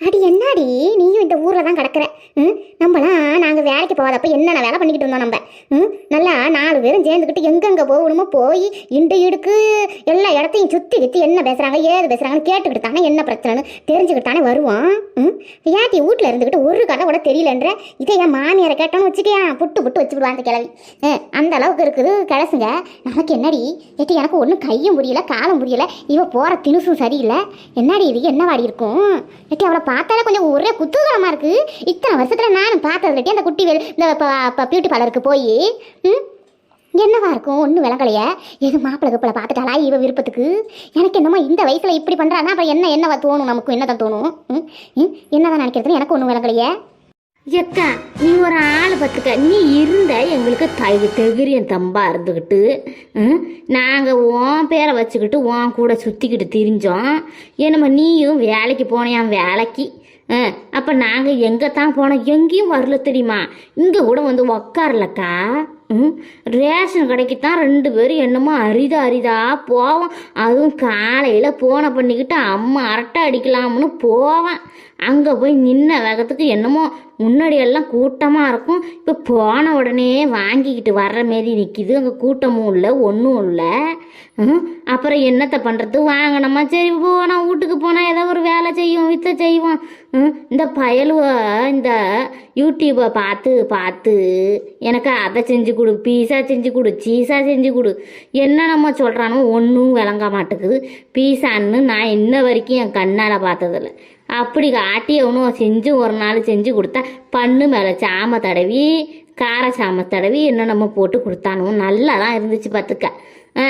அடி என்னடி? நீயும் இந்த ஊரில் தான் கிடக்குற. ம்? நம்மளாம் நாங்கள் வேலைக்கு போகாதப்ப என்னென்ன வேலை பண்ணிக்கிட்டு இருந்தோம் நம்ம? ம்? நல்லா நாலு பேரும் சேர்ந்துக்கிட்டு எங்கெங்கே போகணுமோ போய் இண்டு இடுக்கு எல்லா இடத்தையும் சுற்றி கித்து என்ன பேசுகிறாங்க ஏது பேசுகிறாங்கன்னு கேட்டுக்கிட்டு தானே என்ன பிரச்சனைன்னு தெரிஞ்சுக்கிட்டு தானே வருவோம். ம்? ஏட்டி வீட்டில் இருந்துக்கிட்டு ஒரு கதை கூட தெரியலன்ற. இதை என் மாமியாரை கேட்டோன்னு வச்சுக்கியா புட்டு புட்டு வச்சு அந்த கிளவி அந்த அளவுக்கு இருக்குது கிளசுங்க நமக்கு என்னடி? ஏட்டி எனக்கு ஒன்றும் கையும் புரியல காலும் புரியல இவ போகிற தினுசும் சரியில்லை. என்னடி இது? என்ன வாடி இருக்கும்? ஏட்டி அவளை பார்த்தாலே கொஞ்சம் ஒரே குத்தூகலமாக இருக்குது இத்தனை வருஷத்தில் நானும் பார்த்ததுக்கிட்டே அந்த குட்டி வேல் இந்த பியூட்டி பார்லருக்கு போய் ம்? என்னவா இருக்கும்? ஒன்றும் விளங்கலையே. எது மாப்பிள்ளை கப்பில் பார்த்துட்டாளா இவ விருப்பத்துக்கு? எனக்கு என்னமோ இந்த வயசில் இப்படி பண்ணுறான்னா அப்புறம் என்ன என்னவா தோணும்? நமக்கு என்னதான் தோணும்? ம்? ம்? என்னதான் நினைக்கிறதுன்னு எனக்கு ஒன்றும் விளங்கலையே. எக்கா நீ ஒரு ஆள் பார்த்துக்க. நீ இருந்த எங்களுக்கு தகு தெகிரியம் தம்பா இருந்துக்கிட்டு நாங்கள் உன் பேரை வச்சுக்கிட்டு உன் கூட சுற்றிக்கிட்டு திரிஞ்சோம். என்னம்மா நீயும் வேலைக்கு போனியான் வேலைக்கு? அப்போ நாங்கள் எங்கே தான் போனோம்? எங்கேயும் வரல தெரியுமா? இங்கே கூட வந்து உக்காரலக்கா ம்? ரேஷன் கடைக்கு தான் ரெண்டு பேரும் என்னமோ அரிதா அரிதா போவோம். அதுவும் காலையில் போனை பண்ணிக்கிட்டு அம்மா அரட்டை அடிக்கலாம்னு போவேன். அங்கே போய் நின்ன வேகத்துக்கு என்னமோ முன்னாடி எல்லாம் கூட்டமாக இருக்கும். இப்போ போன உடனே வாங்கிக்கிட்டு வர்ற மாரி நிற்கிது அங்கே கூட்டமும் இல்லை ஒன்றும் இல்லை. அப்புறம் என்னத்தை பண்ணுறது வாங்கினோமா சரி போனால் வீட்டுக்கு போனால் ஏதோ ஒரு வேலை செய்வோம் வித்த செய்வோம். இந்த பயலுவ இந்த யூடியூப்பை பார்த்து பார்த்து எனக்கு அதை செஞ்சு கொடு பீஸா செஞ்சு கொடு சீஸா செஞ்சு கொடு. என்ன நம்ம சொல்கிறானோ ஒன்றும் விளங்க மாட்டேங்குது. பீஸான்னு நான் இன்ன வரைக்கும் என் கண்ணால் பார்த்ததில்ல. அப்படி காட்டி அவனும் செஞ்சு ஒரு நாள் செஞ்சு கொடுத்தா பண்ணு மேலே சாம தடவி கார சாம தடவி என்ன நம்ம போட்டு கொடுத்தானோ நல்லா தான் இருந்துச்சு பார்த்துக்க. ஆ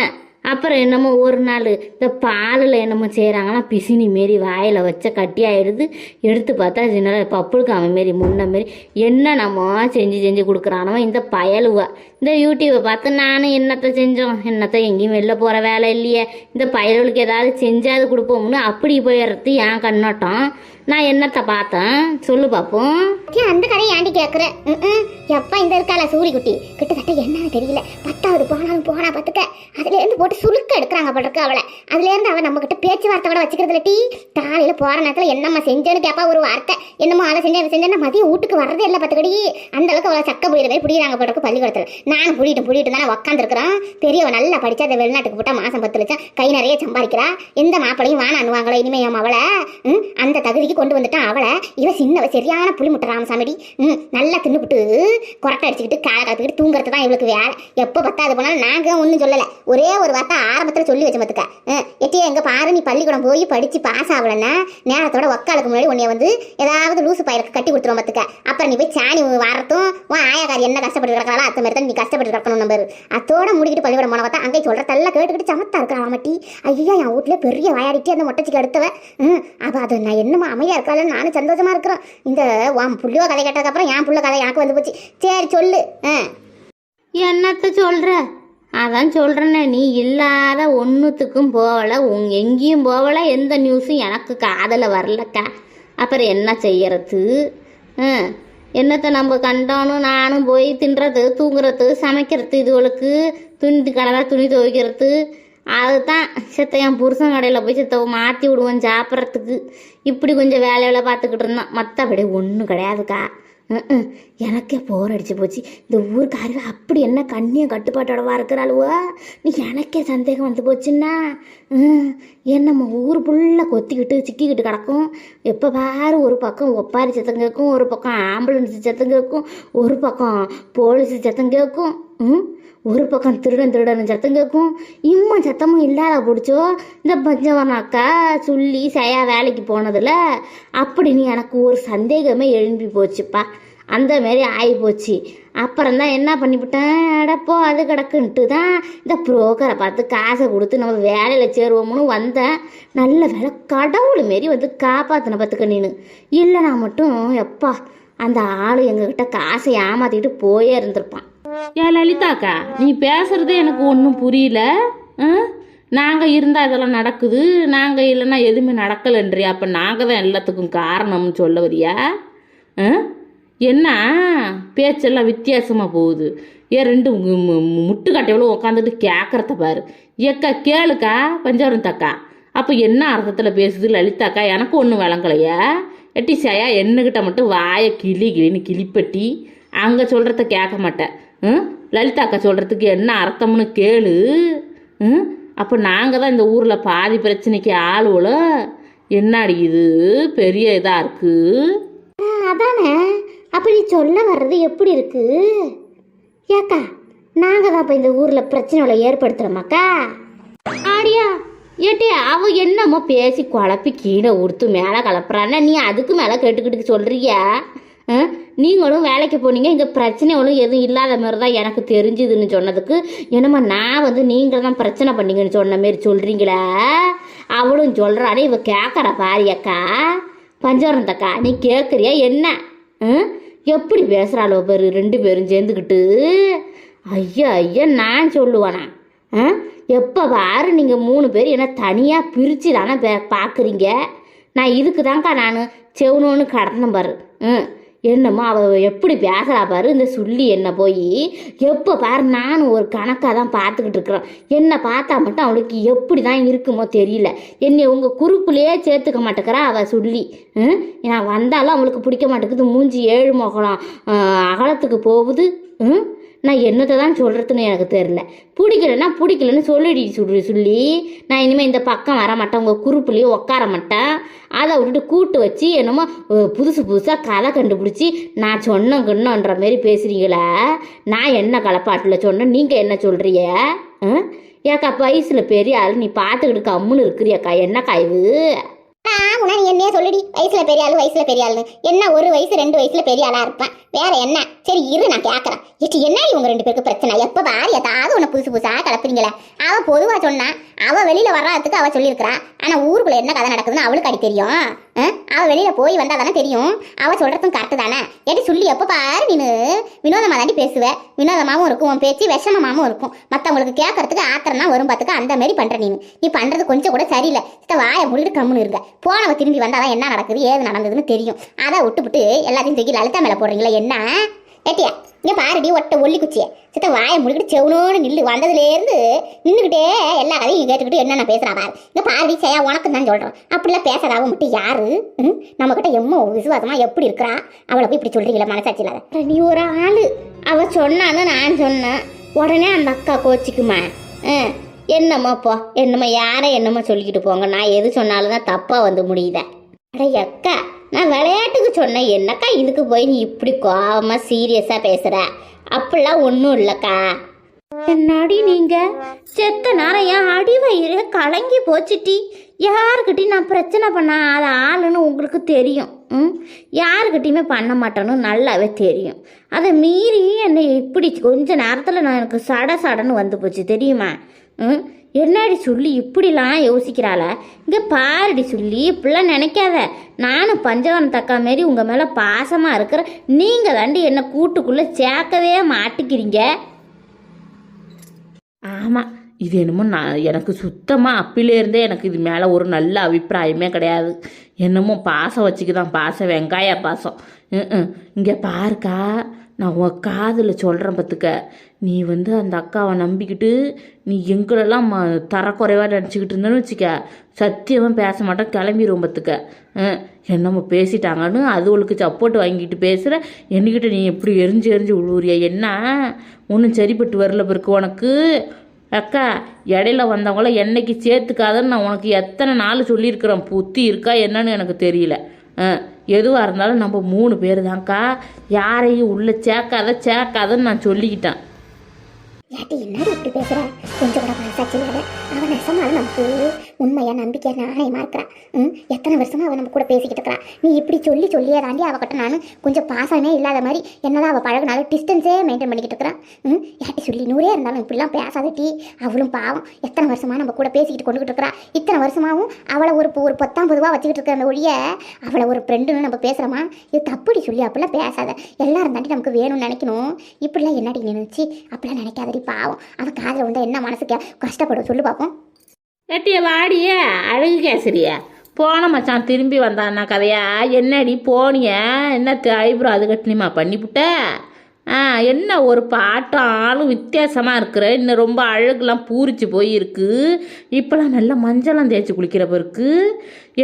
அப்புறம் என்னமோ ஒரு நாள் இந்த பாலில் என்னமோ செய்கிறாங்கன்னா பிசினி மாரி வாயில் வச்ச கட்டி ஆயிடுது. எடுத்து பார்த்தா சின்ன பப்புளுக்காம மாரி முன்ன மாரி என்ன நம்ம செஞ்சு செஞ்சு கொடுக்குறானோ இந்த பயலுவா. இந்த யூடியூப்பை பார்த்து நானும் என்னத்தை செஞ்சோம். என்னத்தை எங்கேயும் வெளில போகிற வேலை இல்லையே. இந்த பயலுக்கு ஏதாவது செஞ்சாது கொடுப்போம்னு அப்படி போயிடுறது என் கண்ணோட்டம். நான் என்னத்தை பார்த்தேன்? சொல்லு பார்ப்போம் அந்த கதையை ஏன்டி கேட்குற எப்போ இந்த இருக்கால சூரிக்குட்டி. கிட்டத்தட்ட என்னன்னு தெரியல. பத்தாவது போனாலும் போனா பார்த்துக்க அதுலேருந்து போட்டு சுருக்க எடுக்கிறாங்க பட்டிருக்கு அவளை. அதுலேருந்து அவள் நம்மக்கிட்ட பேச்சுவார்த்தை கூட வச்சுக்கிறதுல டீ. காலையில் போகிற நேரத்தில் என்னம்மா செஞ்சேன்னு கேட்பா ஒரு வார்த்தை. என்னமோ அதை செஞ்சேன் செஞ்சேன்னா மதியம் வீட்டுக்கு வர்றதே இல்லை பார்த்துக்கடி அந்த அளவுக்கு அவளை சக்க புரியுற மாதிரி புரியுறாங்க பட்டிருக்கு பள்ளிக்கூடத்தில். நானும் புரியிட்டு புரியிட்டு தானே உட்காந்துருக்குறான் பெரியவ நல்லா படிச்சா அதை வெளிநாட்டுக்கு போட்டால் மாதம் பத்து லட்சம். கை நிறைய சம்பாதிக்கிறா. எந்த மாப்பிளையும் வானானுவாங்களோ இனிமே என் அவளை? ம், அந்த தகுதிக்கு கொண்டு வந்துட்டான் அவளை. இவன் சின்னவ சரியான புளி முட்டை ராமசாமிடி. ம் நல்லா தின்னுபிட்டு கொரட்டை அடிச்சுக்கிட்டு காலை காத்துக்கிட்டு தூங்குறது தான் இவளுக்கு வேலை. எப்போ பத்தாது போனாலும் நாங்கள் ஒன்றும் சொல்லலை. ஒரே ஒரு வார்த்தை ஆரம்பத்தில் சொல்லி வச்ச மத்துக்க. எட்டியே எங்கே பாரு நீ பள்ளிக்கூடம் போய் படித்து பாஸ் ஆகலைன்னா நேரத்தோட ஒக்காலுக்கு முன்னாடி உன்னைய வந்து ஏதாவது லூசு பயலுக்கு கட்டி கொடுத்துருவோம் மத்துக்க. அப்புறம் நீ போய் சாணி வாரத்தும் உன் ஆயாக்காரி என்ன கஷ்டப்பட்டு கிடக்கிறாளோ அத்த மாதிரி தான் நீ கஷ்டப்பட்டு கிடக்கணும் நம்பர். அத்தோட முடிக்கிட்டு பள்ளிக்கூடம் போன பார்த்தா அங்கே சொல்கிறதெல்லாம் கேட்டுக்கிட்டு சமத்தா இருக்கிறான் மட்டி. ஐயா என் வீட்டில் பெரிய வாயாடிட்டு அந்த மொட்டைச்சிக்கு அடுத்தவ ம் அப்போ அது நான் என்னமோ அமைதியாக இருக்காளன்னு நானும் சந்தோஷமா இருக்கிறேன் இந்த உன் புள்ளியோ கதை கேட்டதுக்கப்புறம் என் புள்ள கதை எனக்கு வந்து போச்சு. சரி சொல்லு. ஆ என்னத்த சொல்கிற அதான் சொல்கிறேனே நீ இல்லாத ஒன்றுத்துக்கும் போகலை உங் எங்கேயும் போகலை எந்த நியூஸும் எனக்கு காதில் வரலக்கா. அப்புறம் என்ன செய்யறது? என்னத்தை நம்ம கண்டோன்னு நானும் போய் தின்றது தூங்குறது சமைக்கிறது இதுகளுக்கு துணி கடையில் துணி துவைக்கிறது. அதுதான் செத்த என் புருஷன் கடையில் போய் செத்த மாற்றி விடுவேன் சாப்பிட்றதுக்கு. இப்படி கொஞ்சம் வேலை வேலை பார்த்துக்கிட்டு இருந்தோம் மற்றபடி ஒன்றும் கிடையாதுக்கா. எனக்கே போர் அடிச்சு போச்சு. இந்த ஊருக்காரங்க அப்படி என்ன கண்ணியம் கட்டுப்பாட்டோடவா இருக்கிறாளுவோ? நீ எனக்கே சந்தேகம் வந்து போச்சுன்னா? என்னம்மா ஊர் ஃபுல்லாக கொத்திக்கிட்டு சிக்கிக்கிட்டு கிடக்கும். எப்போ பாரு ஒரு பக்கம் ஒப்பாரி சத்தம் கேட்கும் ஒரு பக்கம் ஆம்புலன்ஸ் சத்தம் கேட்கும் ஒரு பக்கம் போலீஸ் சத்தம் கேட்கும் ம் ஒரு பக்கம் திருடன் திருடன் சத்தம் கேட்கும் இம்மா சத்தமும் இல்லாத பிடிச்சோ? இந்த பஞ்சவன் அக்கா சொல்லி சையா வேலைக்கு போனதில் அப்படின்னு எனக்கு ஒரு சந்தேகமே எழும்பி போச்சுப்பா. அந்த மாரி ஆகி போச்சு அப்புறம் தான் என்ன பண்ணிவிட்டேன்? அடப்போ அது கிடக்குன்ட்டு தான் இந்த புரோக்கரை பார்த்து காசை கொடுத்து நம்ம வேலையில் சேருவோம்னு வந்தேன். நல்ல வேலை கடவுள் மாரி வந்து காப்பாற்றின பார்த்துக்க நீனு. இல்லைனா மட்டும் எப்பா அந்த ஆள் எங்ககிட்ட காசை ஏமாத்திட்டு போயே இருந்திருப்பான். ஏன் லலிதாக்கா நீ பேசுறதே எனக்கு ஒன்றும் புரியல. நாங்கள் இருந்தால் இதெல்லாம் நடக்குது. நாங்கள் இல்லைன்னா எதுவுமே நடக்கலைன்றியா? அப்போ நாங்கள் தான் எல்லாத்துக்கும் காரணம்னு சொல்ல வரியா? ஆ? என்ன? பேச்செல்லாம் வித்தியாசமாக போகுது. ஏன் ரெண்டு மு- மு- உட்காந்துட்டு கேட்குறத பாரு. ஏக்கா கேளுக்கா பஞ்சவரம் தக்கா. அப்போ என்ன அர்த்தத்தில் பேசுது லலிதாக்கா? எனக்கு ஒன்றும் விளங்கலையா. எட்டி சயா என்னகிட்ட மட்டும் வாயை கிளி கிளின்னு கிளிப்பட்டி அங்கே சொல்கிறத கேட்க மாட்டேன். ம்? லலிதா அக்கா சொல்கிறதுக்கு என்ன அர்த்தம்னு கேளு. ம்? அப்போ நாங்கள் தான் இந்த ஊரில் பாதி பிரச்சனைக்கு ஆளுவோல என்ன இது? பெரிய இதாக இருக்குது அதானே. அப்போ அப்படி சொல்ல வர்றது எப்படி இருக்கு? ஏக்கா நாங்கள் தான் இப்போ இந்த ஊரில் பிரச்சனைகளை ஏற்படுத்துகிறோமாக்கா ஆடியா ஏட்டி அவ என்னமோ பேசி குழப்பி கீழே உடுத்து மேலே கலப்புறான்னா நீ அதுக்கு மேலே கேட்டுக்கிட்டு சொல்கிறியா நீங்களும் வேலைக்கு போனீங்க இங்கே பிரச்சனைகளும் எதுவும் இல்லாத மாதிரி தான் எனக்கு தெரிஞ்சுதுன்னு சொன்னதுக்கு என்னம்மா நான் வந்து நீங்கள் தான் பிரச்சனை பண்ணீங்கன்னு சொன்ன மாரி சொல்கிறீங்களா அவளும் சொல்கிறானே இவ கேட்குறா பாரியக்கா பஞ்சவரந்தக்கா நீ கேட்குறியா என்ன? ம் எப்படி பேசுகிறாளோ பேர் ரெண்டு பேரும் சேர்ந்துக்கிட்டு ஐயா ஐயா நான் சொல்லுவானா? ஆ? எப்போ பாரு நீங்கள் மூணு பேர் என்ன தனியாக பிரித்து தானே பே பார்க்குறீங்க நான் இதுக்கு தான்க்கா நான் செவனோன்னு கடந்தேன் பாரு. ம். என்னமோ அவள் எப்படி பேசுகிறா பாரு இந்த சொல்லி என்ன போய். எப்போ பாரு நானும் ஒரு கணக்காக தான் பார்த்துக்கிட்டு இருக்கிறேன் என்னை பார்த்தா மட்டும் அவளுக்கு எப்படி தான் இருக்குமோ தெரியல. என்னை உங்கள் குறுப்புலேயே சேர்த்துக்க மாட்டேக்கிறா அவள் சொல்லி. ம்? நான் வந்தாலும் அவளுக்கு பிடிக்க மாட்டேங்குது. மூஞ்சி ஏழு முகலம் அகலத்துக்கு போகுது. ம்? நான் என்னத்தை தான் சொல்கிறதுன்னு எனக்கு தெரில பிடிக்கலன்னா பிடிக்கலன்னு சொல்லிடி சொல்லி சொல்லி நான் இனிமேல் இந்த பக்கம் வர மாட்டேன். உங்கள் குறுப்புலேயே உட்கார மாட்டேன். அதை விட்டுட்டு கூட்டு வச்சு என்னமோ புதுசு புதுசாக கதை கண்டுபிடிச்சி நான் சொன்னேன் கிண்ணன்ற மாரி பேசுகிறீங்களா நான் என்ன களப்பாட்டில் சொன்னேன்? நீங்கள் என்ன சொல்கிறீங்க ஏக்கா வயசில் பெரிய ஆள் நீ பார்த்துக்கிட்டு கம்முன்னு இருக்கிறியாக்கா? என்னக்கா இது? ஆமாண்ணா நீ என்னையே சொல்லுடி. வயசுல பெரிய ஆளு வயசுல பெரிய என்ன ஒரு வயசு ரெண்டு வயசுல பெரிய ஆளா இருப்பேன் வேற என்ன? சரி இரு நான் கேட்கறேன் இட்டு என்ன இவங்க ரெண்டு பேருக்கு பிரச்சனை? எப்ப பாரு ஏதாவது உன்னை புதுசு புதுசா கலப்புறீங்களே? அவ பொதுவா சொன்னா அவ வெளியில வர்றதுக்கு அவ சொல்லியிருக்கிறா. ஆனா ஊருக்குள்ள என்ன கதை நடக்குதுன்னு அவளுக்கு அடி தெரியும். ஆ? வெளியில் போய் வந்தால் தானே தெரியும். அவள் சொல்கிறதும் கரெக்டு தானே? ஏடி சொல்லி எப்போ பாரு நீனு. வினோதமாக தாண்டி பேசுவ. வினோதமாகவும் இருக்கும் உன் பேச்சு விஷமமாகவும் இருக்கும். மற்றவங்களுக்கு கேட்கறதுக்கு ஆத்திரம்னா வரும் பார்த்துக்க அந்த மாதிரி பண்ற நீ பண்ணுறது கொஞ்சம் கூட சரியில்லை. சித்த வாயை முடிட்டு கம்முன்னு இருங்க. போனவ திரும்பி வந்தால் தான் என்ன நடக்குது ஏது நடந்ததுன்னு தெரியும். அதை விட்டுப்புட்டு எல்லாத்தையும் தூக்கி லலிதா மேலே போடுறீங்களா என்ன? ஏட்டியா இங்கே பாருடி ஒட்ட ஒல்லி குச்சியை. சித்த வாயை முடிக்கிட்டு செவனோன்னு நில்லு. வந்ததுலேருந்து நின்றுக்கிட்டே எல்லா கதையும் கேட்டுக்கிட்டு என்னென்ன பேசுகிறா பாரு. இங்கே பாருடி செய்யா உனக்கு தான் சொல்கிறோம் அப்படிலாம் பேசாதாவும் மட்டும் யாரு? ம்? நம்மக்கிட்ட எம்மோ விசுவாசமாக எப்படி இருக்கிறா? அவளை போய் இப்படி சொல்கிறீங்களா மனசாட்சி இல்லாத? நீ ஒரு ஆள். அவள் சொன்னான்னு நான் சொன்னேன். உடனே அந்த அக்கா கோச்சிக்குமா? ஆ, என்னம்மா போ. என்னம்மா யாரை என்னம்மா சொல்லிக்கிட்டு போங்க? நான் எது சொன்னாலும் தான் தப்பாக வந்து முடியுத. அட அக்கா நான் விளையாட்டுக்கு சொன்னேன் என்னக்கா இதுக்கு போய் நீ இப்படி கோவமாக சீரியஸாக பேசுகிற அப்படிலாம் ஒன்றும் இல்லைக்கா. என்னடி நீங்க? செத்த நேரம் என் அடி வயிறு கலங்கி போச்சுட்டி யாருக்கிட்டையும் நான் பிரச்சனை பண்ண அது ஆளுன்னு உங்களுக்கு தெரியும். ம்? யாருக்கிட்டையுமே பண்ண மாட்டேன்னு நல்லாவே தெரியும். அதை மீறி என்னை இப்படி கொஞ்ச நேரத்தில் நான் எனக்கு சட சடன்னு வந்து போச்சு தெரியுமா? ம்? என்னடி சொல்லி இப்படிலாம் யோசிக்கிறாள? இங்கே பாருடி சொல்லி இப்படிலாம் நினைக்காத. நானும் பஞ்சவனம் தக்கா மாரி உங்கள் மேலே பாசமாக இருக்கிற நீங்கள் தாண்டி என்னை கூட்டுக்குள்ளே சேர்க்கவே மாட்டிக்கிறீங்க. ஆமாம் இது என்னமோ நான் எனக்கு சுத்தமாக அப்பிலேருந்தே எனக்கு இது மேலே ஒரு நல்ல அபிப்பிராயமே கிடையாது. என்னமோ பாசம் வச்சுக்கு தான் பாசம் வெங்காய பாசம். இங்கே பாருக்கா நான் உன் காதில் சொல்கிறேன் பார்த்துக்க நீ வந்து அந்த அக்காவை நம்பிக்கிட்டு நீ எங்களெல்லாம் ம தரக்குறைவாக நினச்சிக்கிட்டு இருந்தேன்னு வச்சுக்க. சத்தியமாக பேச மாட்டேன் கிளம்பிடுவோம் பார்த்துக்க என்னம்மா என்னமோ பேசிட்டாங்கன்னு அதுவளுக்கு சப்போர்ட் வாங்கிட்டு பேசுகிற என்கிட்ட நீ எப்படி எரிஞ்சு எரிஞ்சு விழுவுறியா என்ன? ஒன்றும் சரிப்பட்டு வரல பிறகு உனக்கு. அக்கா இடையில வந்தவங்கள என்னைக்கு சேர்த்துக்காதன்னு நான் உனக்கு எத்தனை நாள் சொல்லியிருக்கிறேன். புத்தி இருக்கா என்னன்னு எனக்கு தெரியல. ஆ எதுவாக இருந்தாலும் நம்ம மூணு பேர் தான்க்கா யாரையும் உள்ளே சேர்க்காத சேர்க்காதன்னு நான் சொல்லிக்கிட்டேன். ஏட்டி என்னடி இப்படி கொஞ்சம் கூட மனசாட்சி அவன் நமக்கு உண்மையாக நம்பிக்கை நாணயமாக இருக்கிறான் ம்? எத்தனை வருஷமாக அவன் நம்ம கூட பேசிக்கிட்டு இருக்கிறான் நீ இப்படி சொல்லி சொல்லியே தாண்டி அவகிட்ட நான் கொஞ்சம் பாசமே இல்லாத மாதிரி என்னதான் அவள் பழகினாலும் டிஸ்டன்ஸே மெயின்டைன் பண்ணிக்கிட்டு இருக்கிறான் ம்? ஏட்டி சொல்லி நூறே இருந்தாலும் இப்படிலாம் பேசாத டீ. அவளும் பாவம். எத்தனை வருஷமா நம்ம கூட பேசிக்கிட்டு கொண்டுகிட்டு இருக்கிறா இத்தனை வருஷமாவும் அவளை ஒரு ஒரு பத்தாம் பொதுவாக வச்சுக்கிட்டு இருக்கிற அந்த ஒழிய அவளை ஒரு ஃப்ரெண்டுன்னு நம்ம பேசுகிறோமா இது தப்புடி சொல்லி அப்படிலாம் பேசாத. எல்லாரும் தாண்டி நமக்கு வேணும்னு நினைக்கணும். இப்படிலாம் என்னடி நினைச்சு அப்படிலாம் நினைக்காதடி பாவம். அவன் காதில் வந்தால் என்ன மனசுக்கு கஷ்டப்படும்? சொல்லு பார்ப்போம் ஏட்டிய வாடியே அழகு கேசரிய. போன மச்சான் திரும்பி வந்தான்னா கதையா? என்னடி போனிய? என்ன ஐப்ரோ அது கட்டினிமா பண்ணிவிட்ட ஆ என்ன ஒரு பாட்டும் ஆளும் வித்தியாசமாக இருக்கிற? இன்னும் ரொம்ப அழகுலாம் பூரிச்சு போயிருக்கு. இப்போலாம் நல்லா மஞ்சளம் தேய்ச்சி குளிக்கிற பிறகு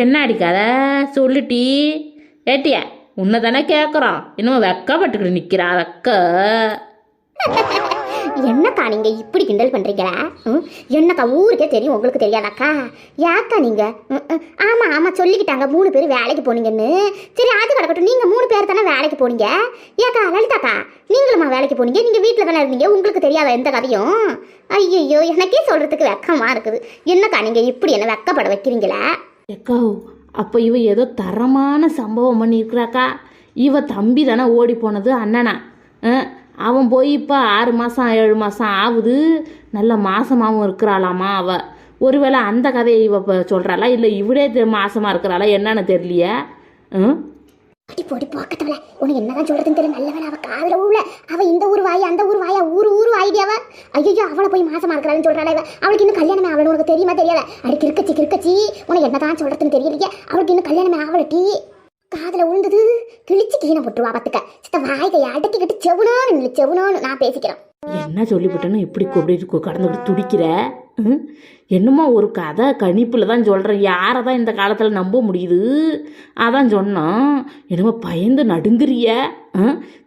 என்ன அடிக்காத சொல்லுட்டி ஏட்டிய உன்னை தானே கேட்குறோம் இன்னும் வெக்கப்பட்டுக்கிட்டு நிற்கிறா வெக்க என்னக்கா நீங்க இப்படி கிண்டல் பண்றீங்களா ம்? என்னக்கா ஊருக்கே தெரியும் உங்களுக்கு தெரியாதாக்கா? யாக்கா நீங்க? ம், ஆமாம் ஆமா ஆமா சொல்லிக்கிட்டாங்க. மூணு பேர் வேலைக்கு போனீங்கன்னு. சரி அது கிடக்கட்டும் நீங்க மூணு பேர் தானே வேலைக்கு போனீங்க? ஏக்கா லலிதாக்கா நீங்களுமா வேலைக்கு போனீங்க? நீங்க வீட்டில் தானே இருந்தீங்க? உங்களுக்கு தெரியாத எந்த கதையும்? ஐயோ எனக்கே சொல்றதுக்கு வெக்கமா இருக்குது. என்னக்கா நீங்க இப்படி என்ன வெக்கப்பட வைக்கிறீங்களா? ஏக்கா அப்போ இவ ஏதோ தரமான சம்பவம் பண்ணியிருக்கிறாக்கா? இவ தம்பி தானே ஓடி போனது அண்ணனா? ஆ, அவன் போய் இப்போ ஆறு மாதம் ஏழு மாதம் ஆகுது. நல்ல மாசமாகவும் இருக்கிறாளாமா அவள் ஒருவேளை அந்த கதையை இவ இப்போ சொல்கிறாளா இல்லை இவளே தெ- மாசமா இருக்கிறாளா? என்னன்னு தெரியலையே. ம் அடி போடி போக்கத்தவள உனக்கு என்னதான் சொல்றதுன்னு தெரியல. நல்ல வேலை அவ காதுல உள்ள அவ இந்த ஊர் வாய் அந்த ஊர் வாயா ஊர் ஊர் வாயிடி அவ. ஐயோ அவளை போய் மாசமா இருக்கிறான்னு சொல்றாளே இவ. அவளுக்கு இன்னும் கல்யாணமே அவளு உனக்கு தெரியுமா தெரியாத? அடி கிறுக்கச்சி கிறுக்கச்சி உனக்கு என்னதான் சொல்றதுன்னு தெரியலையே. அவளுக்கு இன்னும் கல்யாணமே அவள டீ. காதுல விழுந்தது கிழிச்சு கீழே போட்டுருவா பாத்துக்க சித்த வாய்கை அடக்கிக்கிட்டு செவுனோன்னு செவுனோன்னு நான் பேசிக்கிறேன். என்ன சொல்லிவிட்டேன்னு இப்படி கூப்பிட்டு கடந்துக்கிட்டு துடிக்கிற? என்னமோ ஒரு கதை கணிப்பில் தான் சொல்கிறேன் யாரை தான் இந்த காலத்தில் நம்ப முடியுது? அதான் சொன்னோம் என்னமோ பயந்து நடுங்குறிய?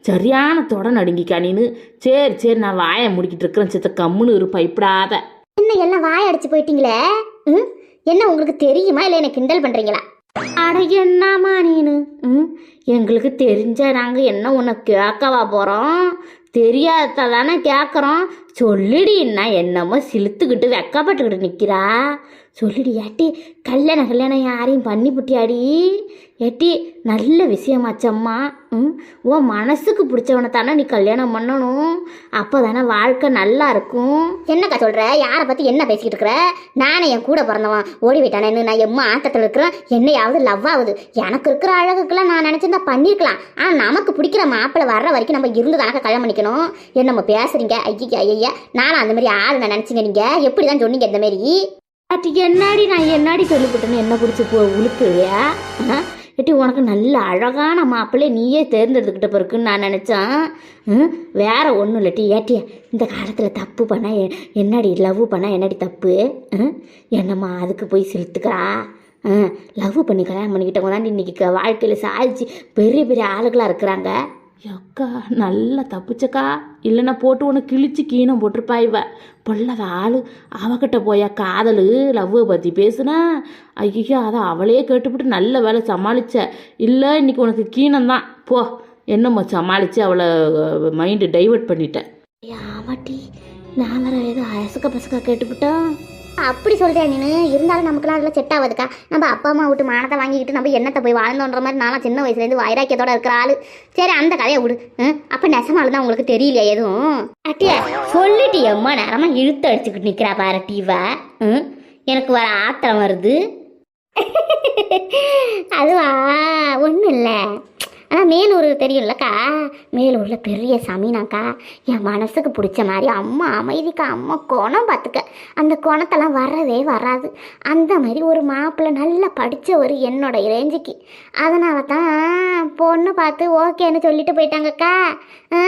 சரியான தொட நடுங்கிக்கா நீனு. சரி சரி நான் வாயை முடிக்கிட்டு இருக்கிறேன். சித்த கம்முன்னு இரு பயப்படாத. என்ன எல்லாம் வாய் அடிச்சு போயிட்டீங்களே? ம்? என்ன உங்களுக்கு தெரியுமா? இல்லை என்ன கிண்டல் பண்றீங்களா? அட என்னம்மா நீனு? ம் எங்களுக்கு தெரிஞ்ச நாங்கள் என்ன உன்னை கேட்கவா போகிறோம் தெரியாததானே தானே கேட்குறோம் சொல்லிடின்னா என்னமோ சிலுத்துக்கிட்டு வெக்கப்பட்டுக்கிட்டு நிற்கிறா சொல்லிடி ஏட்டி கல்யாணம் கல்யாணம் யாரையும் பண்ணி புட்டியாடி ஏட்டி நல்ல விஷயமாச்சம்மா. ம் ஓ மனசுக்கு பிடிச்சவனை தானே நீ கல்யாணம் பண்ணணும். அப்போ தானே வாழ்க்கை நல்லா இருக்கும். என்னக்கா சொல்கிற யாரை பற்றி என்ன பேசிக்கிட்டு இருக்கிற? நானே என் கூட பிறந்தவன். ஓடி போயிட்டானேன்னு நான் எம்மா ஆட்டத்தில் இருக்கிறேன். என்னையாவது லவ் ஆகுது. எனக்கு இருக்கிற அழகுக்கெல்லாம் நான் நினச்சிருந்தா பண்ணியிருக்கலாம் ஆனால் நமக்கு பிடிக்கிற மாப்பிள்ளை வர்ற வரைக்கும் நம்ம இருந்து தானக்க கல்யாணம் பண்ணிக்கணும். என்ன நம்ம பேசுகிறீங்க ஐயா ஐயா நானும் அந்த மாதிரி ஆள் நான் நீங்கள் எப்படி எப்படிதான் சொன்னீங்க இந்த மாதிரி? அது என்னாடி நான் என்னாடி சொல்லிவிட்டேன்னு என்ன பிடிச்சி போ உழுக்குறியா ஏட்டி உனக்கு நல்ல அழகான மாப்பிள்ளை நீயே தேர்ந்தெடுத்துக்கிட்ட பிறகுன்னு நான் நினச்சேன். ம், வேற ஒன்றும் இல்லட்டி ஏட்டியா இந்த காலத்தில் தப்பு பண்ணால் என்னாடி என்னடி லவ் பண்ணால் என்னடி தப்பு? என்னம்மா அதுக்கு போய் செலுத்துக்கிறா? லவ் பண்ணி கல்யாணம் பண்ணிக்கிட்டவங்க தான் இன்றைக்கி வாழ்க்கையில் சாதிச்சு பெரிய பெரிய ஆளுகளாக இருக்கிறாங்க. அக்கா நல்லா தப்பிச்சக்கா. இல்லைன்னா போட்டு உனக்கு கிழிச்சு கீணம் போட்டிருப்பா இவ. பொல்லாத ஆள். அவகிட்ட போயா காதல் லவ்வை பற்றி பேசுனா? ஐயோ அதை அவளே கேட்டுவிட்டு நல்ல வேலை சமாளிச்ச. இல்லை இன்னைக்கு உனக்கு கீணம்தான். போ. என்னம்மா சமாளித்து அவளை மைண்டு டைவர்ட் பண்ணிட்டேன் ஆமாட்டி. நான் வேற ஏதோ அசக்க பசக்கா கேட்டுவிட்டோம் அப்படி சொல்றேன் நீனு? இருந்தாலும் நமக்குலாம் அதெல்லாம் செட் ஆகுதுக்கா. நம்ம அப்பா அம்மா விட்டு மானத்தை வாங்கிக்கிட்டு நம்ம என்னத்தை போய் வாழ்ந்தோன்ற மாதிரி நானும் சின்ன வயசுலேருந்து வைராக்கியத்தோட இருக்கிற ஆளு. சரி அந்த கதையை விடு. அப்ப நெசமால தான் உங்களுக்கு தெரியலையா எதுவும்? அட்டியா சொல்லிட்டி அம்மா நேரமா இழுத்து அடிச்சுக்கிட்டு நிக்கிறா பாரு டீவா. ம் எனக்கு வர ஆத்திரம் வருது. அதுவா? ஒன்றும் இல்லை. ஆனால் மேலூர் தெரியும்லக்கா. மேலூரில் பெரிய சாமினாக்கா. என் மனசுக்கு பிடிச்ச மாதிரி அம்மா அமைதிக்கா அம்மா குணம் பார்த்துக்க. அந்த குணத்தெல்லாம் வரவே வராது. அந்த மாதிரி ஒரு மாப்பிள்ளை நல்லா படித்த ஒரு என்னோட ரேஞ்சுக்கு. அதனால தான் பொண்ணு பார்த்து ஓகேன்னு சொல்லிட்டு போயிட்டாங்கக்கா. ஆ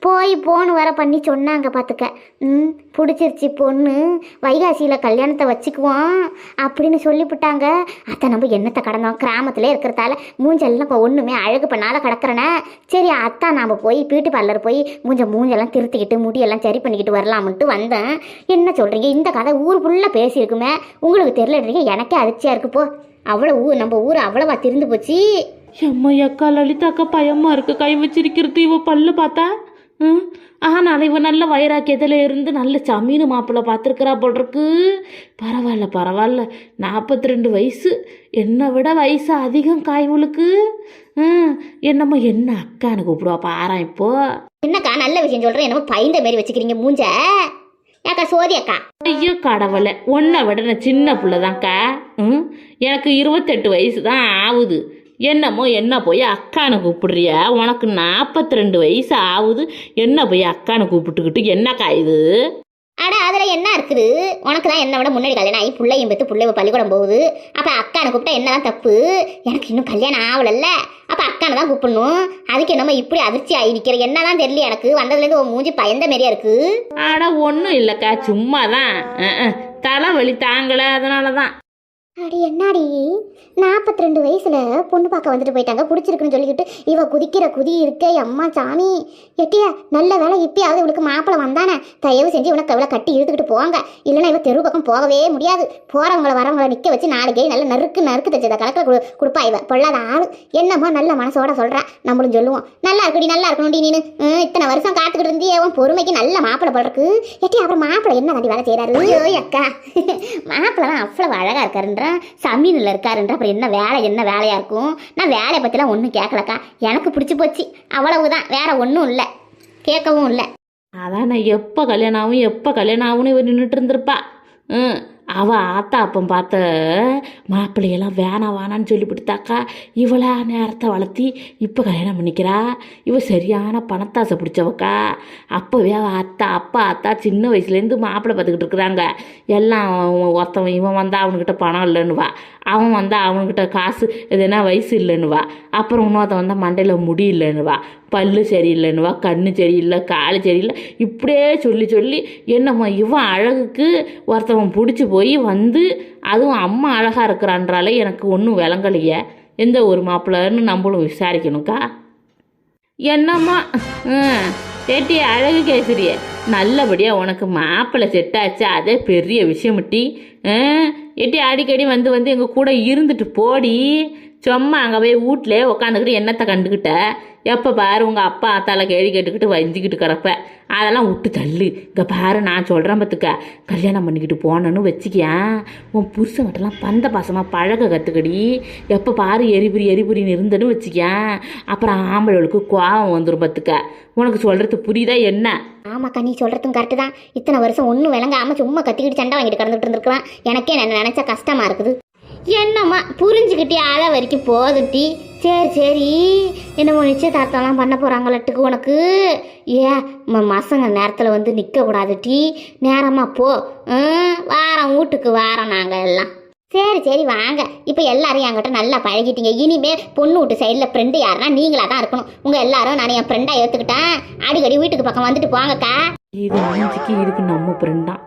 போய் போன் வர பண்ணி சொன்னாங்க பார்த்துக்க ம் பிடிச்சிருச்சு பொண்ணு. வைகாசியில் கல்யாணத்தை வச்சுக்குவோம் அப்படின்னு சொல்லிவிட்டாங்க அத்தை நம்ம என்னத்தை கடந்தோம்? கிராமத்தில் இருக்கிறதால மூஞ்செல்லாம் இப்போ ஒன்றுமே அழகு பண்ணால கிடக்குறனே. சரி அத்தா நாம் போய் பியூட்டி பார்லர் போய் மூஞ்ச மூஞ்செல்லாம் திருத்திக்கிட்டு முடியெல்லாம் சரி பண்ணிக்கிட்டு வரலாம்ன்ட்டு வந்தேன். என்ன சொல்கிறீங்க இந்த கதை ஊர் ஃபுல்லாக பேசியிருக்குமே. உங்களுக்கு தெரியலன்றீங்க எனக்கே அதிர்ச்சியாக இருக்கு. போ. அவ்வளோ ஊர் நம்ம ஊர் அவ்வளோவா திருந்து போச்சு. எம்மா அக்கா லலிதா அக்கா பயமா இருக்கு. கை வச்சிருக்கிறது இவ பல்லு பார்த்தா? ம்? ஆனால் இவ நல்ல வைராக்கியத்தில் இருந்து நல்ல சமீனு மாப்பிள்ளை பார்த்துருக்கிறா போல் இருக்கு பரவாயில்ல பரவாயில்ல. நாற்பத்தி ரெண்டு வயசு. என்னை விட வயசு அதிகம் காய்வுளுக்கு. ம் என்னம்மா என்ன அக்கான்னு கூப்பிடுவா பாரா இப்போ. என்னக்கா நல்ல விஷயம் சொல்கிறேன் என்னமோ பயந்த மாரி வச்சுக்கிறீங்க மூஞ்ச. ஏக்கா சோதி அக்கா. ஐயோ கடவுளை. உன்னை விட நான் சின்ன பிள்ளைதான்க்கா. ம் எனக்கு இருபத்தெட்டு வயசு தான் ஆகுது என்னமோ என்ன போய் அக்கானை கூப்பிடுறிய? உனக்கு நாற்பத்தி ரெண்டு வயசு ஆகுது என்ன போய் அக்கானை கூப்பிட்டுக்கிட்டு என்னக்கா இது? அட அதில் என்ன இருக்குது? உனக்கு தான் என்னை விட முன்னாடி கல்யாணம் ஆகி பிள்ளையும் பெற்று பிள்ளை பள்ளிக்கூடம் போகுது. அப்போ அக்கானை கூப்பிட்டா என்னதான் தப்பு? எனக்கு இன்னும் கல்யாணம் ஆகலல்ல. அப்போ அக்கானை தான் கூப்பிடணும். அதுக்கு என்னமோ இப்படி அதிர்ச்சி ஆகி நிற்கிற என்னதான் தெரியல எனக்கு. வந்ததுலேருந்து உன் மூஞ்சி பயந்த மாரியா இருக்கு? ஆட ஒன்றும் இல்லைக்கா. சும்மா தான் தலைவலி தாங்கலை. அதனால தான் அடி என்னாடி? நாற்பத்தி ரெண்டு வயசுல பொண்ணு பார்க்க வந்துட்டு போயிட்டாங்க. பிடிச்சிருக்குன்னு சொல்லிக்கிட்டு இவ குதிக்கிற குதி இருக்கே அம்மா சாமி. எட்டியா நல்ல வேலை இப்பயாவது இவளுக்கு மாப்பிள்ளை வந்தானே? தயவு செஞ்சு இவனை இவளை கட்டி இழுத்துக்கிட்டு போங்க. இல்லைன்னா இவ தெரு பக்கம் போகவே முடியாது. போறவங்கள வரவங்கள நிற்க வச்சு நாளைக்கே நல்ல நறுக்கு நறுக்கு தச்சத கலக்கில் கொடு கொடுப்பா இவ. பொல்லாத ஆள். என்னமோ நல்ல மனசோட சொல்கிறா நம்மளும் சொல்லுவோம். நல்லா இருக்குடி நல்லா இருக்கணும்டி நீனு. இத்தனை வருஷம் காத்துக்கிட்டு இருந்தே அவன் பொறுமைக்கு நல்ல மாப்பிள்ளை போடுறக்கு எட்டி அப்புறம் மாப்பிள்ளை என்ன தாண்டி வேலை செய்கிறாரு ஐயோ அக்கா. மாப்பிள்ளலாம் அவ்வளோ அழகாக இருக்காருன்ற. சமீனில் இருக்காருன்ற அப்புறம் என்ன வேலை என்ன வேலையாக இருக்கும்? நான் வேலையை பற்றிலாம் ஒன்றும் கேட்கலக்கா எனக்கு பிடிச்சி போச்சு. அவ்வளவுதான். வேற ஒன்றும் இல்லை. கேட்கவும் இல்லை. அதான் நான் எப்போ கல்யாணம் ஆகும் எப்போ கல்யாணம் ஆகும்னு இவர் நின்றுட்டு இருந்திருப்பா. ம். அவள் ஆத்தா அப்பம் பார்த்த மாப்பிள்ளையெல்லாம் வேணாம் வேணான்னு சொல்லிவிட்டுத்தாக்கா இவளா நேரத்தை வளர்த்தி இப்போ கல்யாணம் பண்ணிக்கிறா? இவ சரியான பணத்தாசை பிடிச்சவக்கா. அப்போவே அவள் அத்தா அப்பா அத்தா சின்ன வயசுலேருந்து மாப்பிள்ளை பார்த்துக்கிட்டு இருக்கிறாங்க. எல்லாம் ஒருத்தவன் இவன் வந்தால் அவனுக்கிட்ட பணம் இல்லைன்னுவா. அவன் வந்தால் அவனுக்கிட்ட காசு எதுனா வயசு இல்லைன்னுவா. அப்புறம் இன்னொருத்தன் வந்தால் மண்டையில் முடியலன்னுவா பல்லு சரியில்லைன்னுவா கண்ணு சரியில்லை கால் சரியில்லை. இப்படியே சொல்லி சொல்லி என்னம்மா இவன் அழகுக்கு ஒருத்தவன் பிடிச்சி போய் வந்து அதுவும் அம்மா அழகாக இருக்கிறான்றாலே எனக்கு ஒன்றும் விளங்கலையே. எந்த ஒரு மாப்பிள்ளைன்னு நம்மளும் விசாரிக்கணும்க்கா? என்னம்மா ம் ஏட்டி அழகு கேசரியே. நல்லபடியாக உனக்கு மாப்பிள்ளை செட் ஆச்சு. அதே பெரிய விஷயமிட்டி எட்டி அடிக்கடி வந்து வந்து எங்கள் கூட இருந்துட்டு போடி. சும்மா அங்கே போய் வீட்டிலே உட்காந்துக்கிட்டு என்னத்தை கண்டுக்கிட்ட எப்போ பாரு உங்கள் அப்பா அத்தால கேள்வி கேட்டுக்கிட்டு வஞ்சிக்கிட்டு கிடப்ப. அதெல்லாம் விட்டு தள்ளு. இங்கே பாரு நான் சொல்கிறேன் பார்த்துக்க கல்யாணம் பண்ணிக்கிட்டு போனேன்னு வச்சுக்கியேன் உன் புருஷங்கிட்டலாம் பந்த பாசமாக பழக கற்றுக்கடி எப்போ பாரு எரிபுரி எரிபுரின்னு இருந்தேன்னு வச்சுக்கியேன் அப்புறம் ஆம்பளைகளுக்கு கோபம் வந்துடும் பார்த்துக்க உனக்கு சொல்கிறது புரியுதா என்ன? ஆமாக்கா நீ சொல்கிறதும் கரெக்டு தான். இத்தனை வருஷம் ஒன்றும் விளங்காமல் சும்மா கத்திக்கிட்டு சண்டை வாங்கிட்டு கடந்துட்டு இருந்துருக்கான் எனக்கே நான் நினச்சா கஷ்டமாக இருக்குது. என்னம்மா புரிஞ்சுக்கிட்டே ஆள வரைக்கும் போதுட்டி சரி சரி. என்னமோ நிச்சயதார்த்தம்லாம் பண்ண போகிறாங்களட்டுக்கு உனக்கு. ஏ மசங்க நேரத்தில் வந்து நிற்கக்கூடாது டீ. நேரமாக போ. வாரம் வீட்டுக்கு வாரம் நாங்கள் எல்லாம். சரி சரி வாங்க. இப்போ எல்லாரும் என்கிட்ட நல்லா பழகிட்டீங்க. இனிமே பொண்ணு வீட்டு சைடில் ஃப்ரெண்டு யாருன்னா நீங்களாக தான் இருக்கணும். உங்கள் எல்லாரும் நான் என் ஃப்ரெண்டாக ஏற்றுக்கிட்டேன் அடிக்கடி வீட்டுக்கு பக்கம் வந்துட்டு போங்கக்கா. இது மூஞ்சிக்கு இதுக்கு நம்ம ஃப்ரெண்டாம்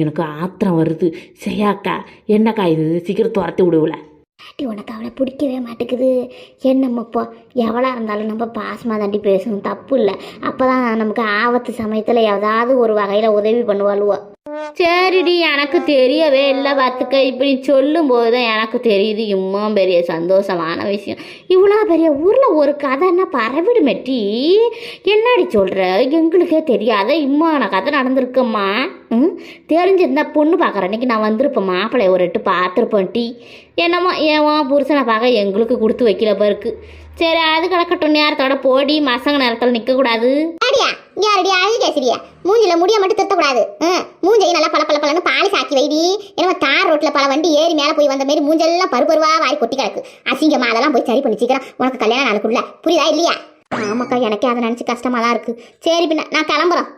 எனக்கு ஆத்திரம் வருது. சரியாக்கா என்னக்கா இது? சீக்கிரம் துரத்தி விடுவல பாட்டி உனக்கு அவளை பிடிக்கவே மாட்டேங்குது. என்னம்மப்போ எவ்வளோ இருந்தாலும் நம்ம பாசமாக தாண்டி பேசணும். தப்பு இல்லை. அப்போ தான் நமக்கு ஆபத்து சமயத்தில் ஏதாவது ஒரு வகையில் உதவி பண்ணுவாளுவோ. சரிடி எனக்கு தெரியவே இல்லை பார்த்துக்க. இப்படி சொல்லும்போது தான் எனக்கு தெரியுது இம்மா பெரிய சந்தோஷமான விஷயம். இவ்வளோ பெரிய ஊரில் ஒரு கதைன்னா பரவிடுமெட்டி என்னடி சொல்கிற எங்களுக்கே தெரியாத இம்மான கதை நடந்திருக்கம்மா. ம்? தெரிஞ்சிருந்தா பொண்ணு பார்க்குற அன்னைக்கு நான் வந்திருப்பேன் மாப்பிள்ளைய ஒரு எட்டு பார்த்துருப்பேன் டீ. என்னமோ ஏன் புருஷனை பார்க்க எங்களுக்கு கொடுத்து வைக்கல பருக்கு சரி அது கிடக்கட்டும் நேரத்தோட போடி மசங்க நேரத்தில் நிற்கக்கூடாது அடியா இங்கே அடி அழகு கேசரியா மூஞ்சில முடிய மட்டும் திருத்தக்கூடாது. மூஞ்சையும் நல்லா பல பல பலன்னு பாலிஸ் ஆக்கி வைடி. ஏன்னா தார் ரோட்டில் பல வண்டி ஏறி மேலே போய் வந்த மாரி மூஞ்செல்லாம் பருப்பருவா வாரி கொட்டி கிடக்கு. அசிங்கமா அதெல்லாம் போய் சரி பண்ணி சீக்கிரம். உனக்கு கல்யாணம் நாளுக்குள்ள. புரியுதா இல்லையா? ஆமாக்கா எனக்கே அதை நினச்சி கஷ்டமா தான் இருக்கு. சரி பின்ன நான் கிளம்புறேன்.